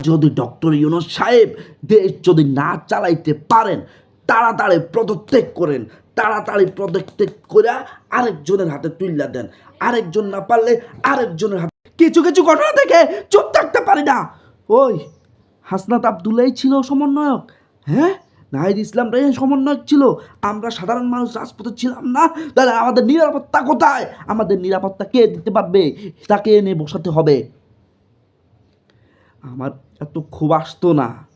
যদি ডক্টর ইউনুস সাহেব দেশ যদি না চালাইতে পারেন, তাড়াতাড়ি পদত্যাগ করেন, তাড়াতাড়ি পদত্যাগ করে আরেকজনের হাতে তুইলা দেন। আরেকজন না পারলে আরেকজনের হাতে কিছু কিছু ঘটনা থেকে চুপ থাকতে পারি না। ওই হাসনাত আবদুল্লাহ ছিল সমন্বয়ক হ্যাঁ? নাহিদ ইসলাম রে, সমন্বয়ক ছিল। আমরা সাধারণ মানুষ, রাজপথে ছিলাম না। তাহলে আমাদের নিরাপত্তা কোথায়? আমাদের নিরাপত্তা কে দিতে পারবে? তাকে এনে বসাতে হবে। আমার এত খুব আসতো না।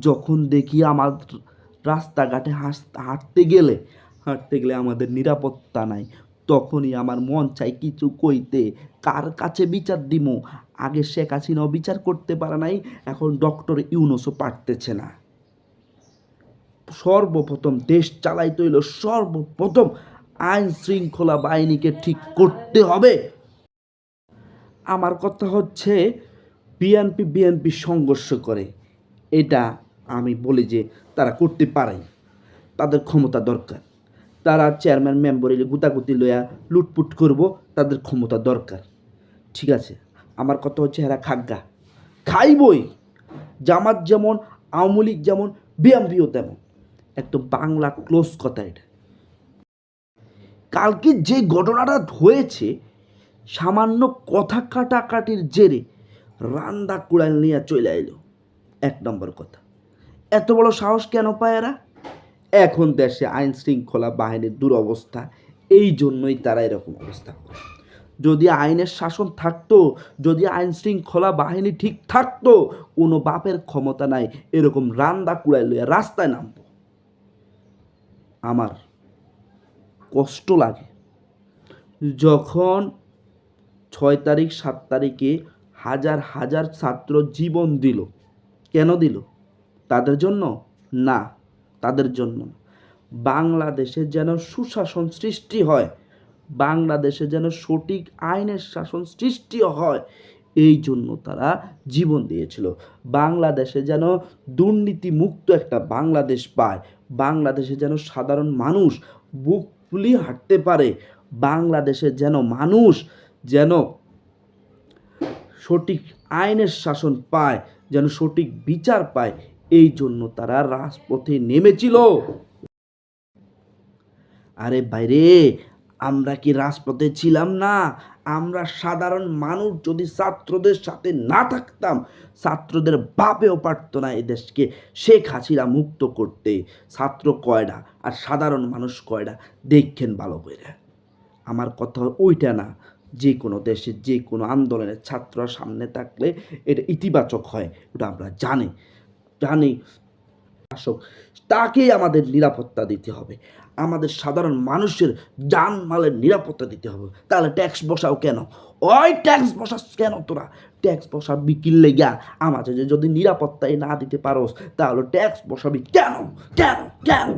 যখন দেখি আমার রাস্তাঘাটে হাস- হাঁটতে গেলে হাঁটতে গেলে আমাদের নিরাপত্তা নাই, তখনই আমার মন চাই কিছু কইতে। কার কাছে বিচার দিমু? আগে শেখ হাসিনাও বিচার করতে পারে নাই, এখন ডক্টর ইউনুসও পারতেছে না। সর্বপ্রথম, দেশ চালাইতে হইল সর্বপ্রথম আইন শৃঙ্খলা বাহিনীকে ঠিক করতে হবে। আমার কথা হচ্ছে, বিএনপি বিএনপি সংঘর্ষ করে। এটা আমি বলি যে তারা করতে পারে। তাদের ক্ষমতা দরকার। তারা চেয়ারম্যান, মেম্বার এলে গুতাগুতি লইয়া লুটপুট করব, তাদের ক্ষমতা দরকার। ঠিক আছে? আমার কথা হচ্ছে এরা খাগ্গা খাইবই। জামাত যেমন, আওয়ামী লীগ যেমন বিএমপিও তেমন। একদম বাংলা ক্লোজ কথা এটা। কালকে যে ঘটনাটা হয়েছে, সামান্য কথা কাটাকাটির জেরে রান্দা কুড়াল নিয়ে চলে এলো। এক নম্বর কথা, এত বড় সাহস কেন পায় এরা? এখন দেশে আইন শৃঙ্খলা বাহিনীর দুরবস্থা, এই জন্যই তারা এরকম অবস্থা করে। যদি আইনের শাসন থাকতো, যদি আইন শৃঙ্খলা বাহিনী ঠিক থাকতো, কোনো বাপের ক্ষমতা নাই, এরকম রান্দা কুড়াই লইয়া রাস্তায় নামবো আমার কষ্ট লাগে। যখন ছয় তারিখ, সাত তারিখে হাজার হাজার ছাত্র জীবন দিল, কেন দিল? তাদের জন্য? না, তাদের জন্য বাংলাদেশে যেন সুশাসন সৃষ্টি হয়, বাংলাদেশে যেন সঠিক আইনের শাসন সৃষ্টি হয় এই জন্য তারা জীবন দিয়েছিল। বাংলাদেশে যেন দুর্নীতিমুক্ত একটা বাংলাদেশ পায়, বাংলাদেশে যেন সাধারণ মানুষ বুক ফুলিয়ে হাঁটতে পারে, বাংলাদেশে যেন মানুষ যেন সঠিক আইনের শাসন পায়, যেন সঠিক বিচার পায়, এই জন্য তারা রাজপথে নেমেছিল। আরে বাইরে আমরা কি রাজপথে ছিলাম না? আমরা সাধারণ মানুষ যদি ছাত্রদের সাথে না থাকতাম, ছাত্রদের বাপেও পারতো না এই দেশকে। শেখ হাসিনা মুক্ত করতে। ছাত্র কয়টা আর সাধারণ মানুষ কয়টা দেখছেন ভালো করে। আমার কথা ওইটা না, যে কোনো দেশে, যে কোনো আন্দোলনের ছাত্ররা সামনে থাকলে এটা ইতিবাচক হয়, ওটা আমরা জানি। জানি শাসক, তাকেই আমাদের নিরাপত্তা দিতে হবে। আমাদের সাধারণ মানুষের যান মালের নিরাপত্তা দিতে হবে। তাহলে ট্যাক্স বসাও কেন? ওই ট্যাক্স বসাস কেন তোরা? ট্যাক্স বসা বিকিল লেগা? আমাদের যদি নিরাপত্তাই না দিতে পারোস, তাহলে ট্যাক্স বসাবি কেন? কেন? কেন?